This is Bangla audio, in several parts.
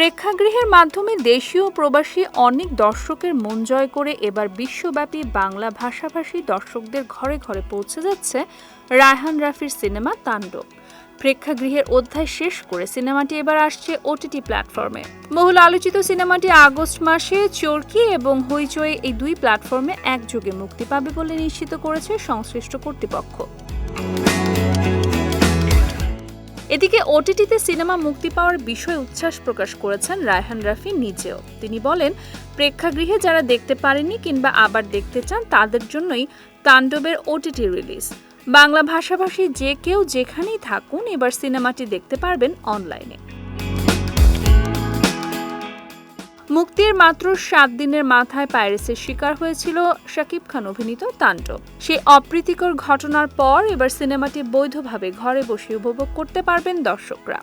প্রেক্ষাগৃহের মাধ্যমে দেশীয় প্রবাসী অনেক দর্শকের মন জয় করে এবার বিশ্বব্যাপী বাংলা ভাষাভাষী দর্শকদের ঘরে ঘরে পৌঁছে যাচ্ছে রায়হান রাফির সিনেমা তাণ্ডব। প্রেক্ষাগৃহের অধ্যায় শেষ করে সিনেমাটি এবার আসছে ওটিটি প্ল্যাটফর্মে। বহুল আলোচিত সিনেমাটি আগস্ট মাসে চরকি এবং হইচই এই দুই প্ল্যাটফর্মে একযোগে মুক্তি পাবে বলে নিশ্চিত করেছে সংশ্লিষ্ট কর্তৃপক্ষ। এদিকে ওটিটিতে সিনেমা মুক্তি পাওয়ার বিষয়ে উচ্ছ্বাস প্রকাশ করেছেন রায়হান রাফি নিজেও। তিনি বলেন, প্রেক্ষাগৃহে যারা দেখতে পারেনি কিংবা আবার দেখতে চান, তাদের জন্যই তাণ্ডবের ওটিটি রিলিজ। বাংলা ভাষাভাষী যে কেউ যেখানেই থাকুন, এবার সিনেমাটি দেখতে পারবেন অনলাইনে। মুক্তির মাত্র সাত দিনের মাথায় পাইরেসের শিকার হয়েছিল শাকিব খান অভিনীত তাণ্ডব। সেই অপ্রীতিকর ঘটনার পর এবার সিনেমাটি বৈধভাবে ঘরে বসে উপভোগ করতে পারবেন দর্শকরা।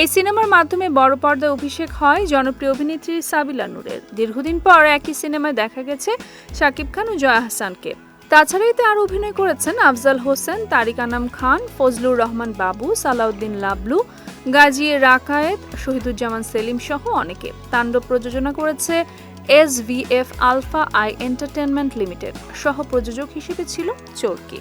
এই সিনেমার মাধ্যমে বড় পর্দায় অভিষেক হয় জনপ্রিয় অভিনেত্রী সাবিলা নূরের। দীর্ঘদিন পর একই সিনেমায় দেখা গেছে শাকিব খান ও জয়া হাসানকে। তাছাড়া এতে আরও অভিনয় করেছেন আফজাল হোসেন, তারিক আনাম খান, ফজলুর রহমান বাবু, সালাউদ্দিন লাবলু গাজী রাকায়েত, শহীদুজ্জামান সেলিম সহ অনেকে। তাণ্ডব প্রযোজনা করেছে S V F Alpha I entertainment limited. সহ প্রযোজক হিসেবে ছিল চরকি।